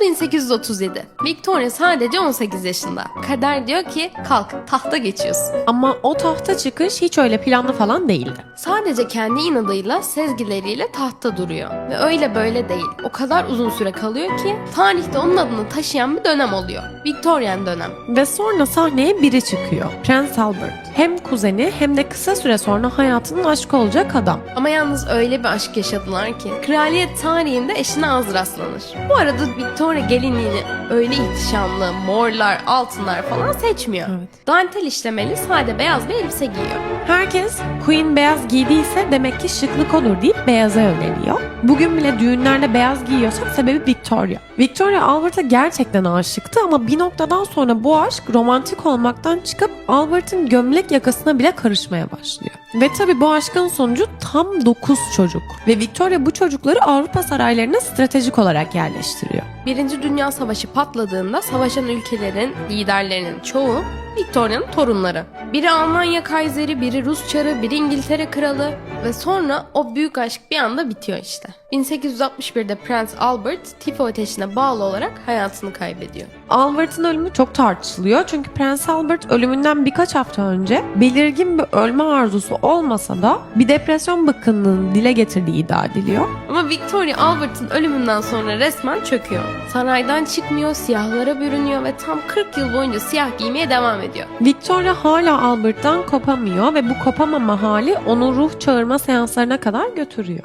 Yıl 1837. Victoria sadece 18 yaşında. Kader diyor ki kalk tahta geçiyorsun. Ama o tahta çıkış hiç öyle planlı falan değildi. Sadece kendi inadıyla, sezgileriyle tahtta duruyor. Ve öyle böyle değil. O kadar uzun süre kalıyor ki tarihte onun adını taşıyan bir dönem oluyor. Victorian dönem. Ve sonra sahneye biri çıkıyor. Prens Albert. Hem kuzeni hem de kısa süre sonra hayatının aşkı olacak adam. Ama yalnız öyle bir aşk yaşadılar ki kraliyet tarihinde eşine az rastlanır. Bu arada Victoria gelinliğini öyle ihtişamlı, morlar, altınlar falan seçmiyor. Evet. Dantel işlemeli sade beyaz bir elbise giyiyor. Herkes Queen beyaz giydiyse demek ki şıklık olur deyip beyaza yöneliyor. Bugün bile düğünlerde beyaz giyiyorsak sebebi Victoria. Victoria Albert'a gerçekten aşıktı ama bir noktadan sonra bu aşk romantik olmaktan çıkıp Albert'ın gömlek yakasına bile karışmaya başlıyor. Ve tabi bu aşkın sonucu tam 9 çocuk. Ve Victoria bu çocukları Avrupa saraylarına stratejik olarak yerleştiriyor. Birinci Dünya Savaşı patladığında savaşan ülkelerin liderlerinin çoğu Victoria'nın torunları. Biri Almanya Kaiseri, biri Rus Çarı, biri İngiltere Kralı ve sonra o büyük aşk bir anda bitiyor işte. 1861'de Prens Albert tifo ateşine bağlı olarak hayatını kaybediyor. Albert'ın ölümü çok tartışılıyor çünkü Prens Albert ölümünden birkaç hafta önce belirgin bir ölme arzusu olmasa da bir depresyon bıkkınlığını dile getirdiği iddia ediliyor. Ama Victoria Albert'ın ölümünden sonra resmen çöküyor. Saraydan çıkmıyor, siyahlara bürünüyor ve tam 40 yıl boyunca siyah giymeye devam ediyor. Victoria hala Albert'tan kopamıyor ve bu kopamama hali onu ruh çağırma seanslarına kadar götürüyor.